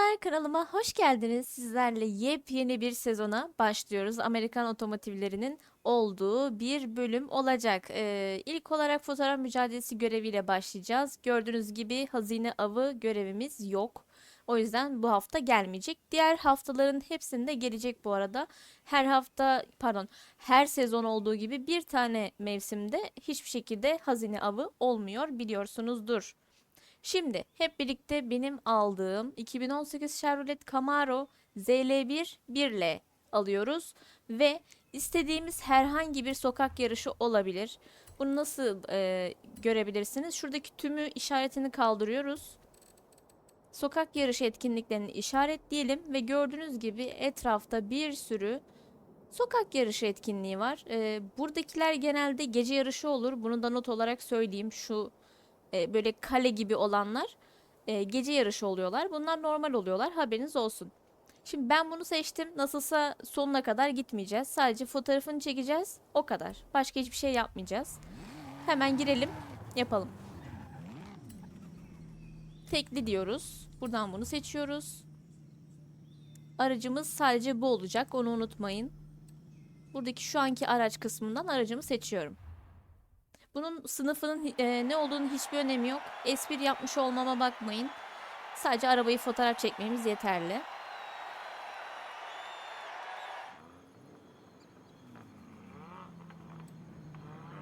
Merhabalar kanalıma hoş geldiniz. Sizlerle yepyeni bir sezona başlıyoruz. Amerikan otomotivlerinin olduğu bir bölüm olacak. Ee, ilk olarak fotoğraf mücadelesi göreviyle başlayacağız. Gördüğünüz gibi hazine avı görevimiz yok. O yüzden bu hafta gelmeyecek. Diğer haftaların hepsinde gelecek bu arada. Her hafta pardon her sezon olduğu gibi bir tane mevsimde hiçbir şekilde hazine avı olmuyor biliyorsunuzdur. Şimdi hep birlikte benim aldığım 2018 Chevrolet Camaro ZL1 1L alıyoruz ve istediğimiz herhangi bir sokak yarışı olabilir. Bunu nasıl e, görebilirsiniz? Şuradaki tümü işaretini kaldırıyoruz. Sokak yarışı etkinliklerini işaretleyelim ve gördüğünüz gibi etrafta bir sürü sokak yarışı etkinliği var. E, buradakiler genelde gece yarışı olur. Bunu da not olarak söyleyeyim. Şu e, böyle kale gibi olanlar e, gece yarışı oluyorlar. Bunlar normal oluyorlar. Haberiniz olsun. Şimdi ben bunu seçtim. Nasılsa sonuna kadar gitmeyeceğiz. Sadece fotoğrafını çekeceğiz. O kadar. Başka hiçbir şey yapmayacağız. Hemen girelim. Yapalım. Tekli diyoruz. Buradan bunu seçiyoruz. Aracımız sadece bu olacak. Onu unutmayın. Buradaki şu anki araç kısmından aracımı seçiyorum. Bunun sınıfının e, ne olduğunu hiçbir önemi yok. Espri yapmış olmama bakmayın. Sadece arabayı fotoğraf çekmemiz yeterli.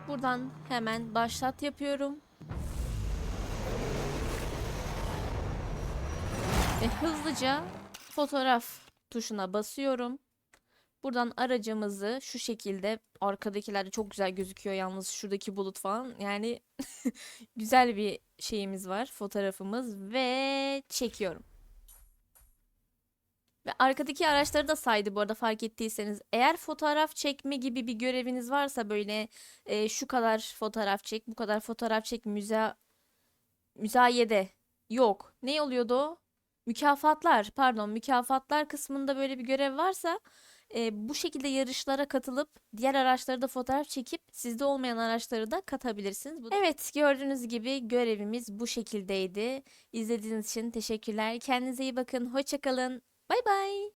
Buradan hemen başlat yapıyorum. Ve hızlıca fotoğraf tuşuna basıyorum. Buradan aracımızı şu şekilde arkadakilerde çok güzel gözüküyor yalnız şuradaki bulut falan. Yani güzel bir şeyimiz var fotoğrafımız ve çekiyorum. Ve arkadaki araçları da saydı bu arada fark ettiyseniz. Eğer fotoğraf çekme gibi bir göreviniz varsa böyle e, şu kadar fotoğraf çek, bu kadar fotoğraf çek müza müzayede yok. Ne oluyordu? Mükafatlar, pardon, mükafatlar kısmında böyle bir görev varsa e, bu şekilde yarışlara katılıp diğer araçları da fotoğraf çekip sizde olmayan araçları da katabilirsiniz. Evet gördüğünüz gibi görevimiz bu şekildeydi. İzlediğiniz için teşekkürler. Kendinize iyi bakın. Hoşçakalın. Bay bay.